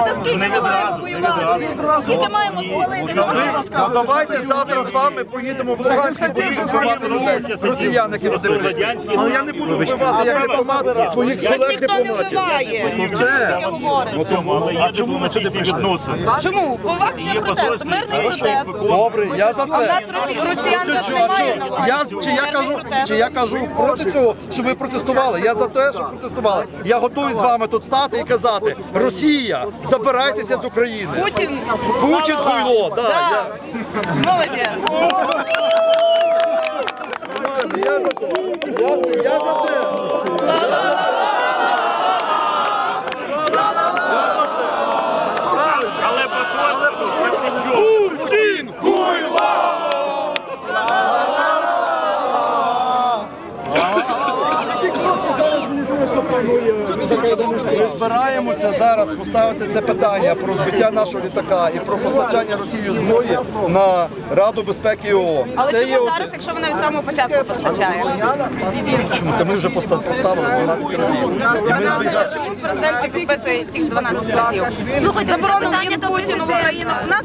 Скільки ми маємо воювати? Скільки маємо спалити? Ну давайте завтра з вами поїдемо в Луганськ і будемо вбивати людей, росіян, які туди прийшли. Але я не буду вбивати як дипломат своїх Так колег ніхто не дипломатів. вбиває. Ну все. Таке говорите. А чому ви сюди прийшли? Чому? Бо акція протесту, мирний протест. Добре, я за А в нас це. росі- росіян же ж немає на Луганську. Я, чи, я Мирний кажу, протест. чи я кажу проти цього, щоб ви протестували? Я за те, щоб протестували. Я готовий з вами тут стати і казати: Росія, забирайтеся з України. Путін. Путін хуйло, да, я- Молодець. Нормально, Я за це. Я, це- я за це. Я Ми збираємося зараз поставити це питання про збиття нашого літака і про постачання Росії зброї на Раду безпеки ООН. Але Це чому от- зараз, якщо вона від самого початку постачає? Чому? Та ми вже поста- поставили 12 разів. І ми. Чому президент не підписує цих 12 разів? Заборонив їм Путіну в Україну. Нас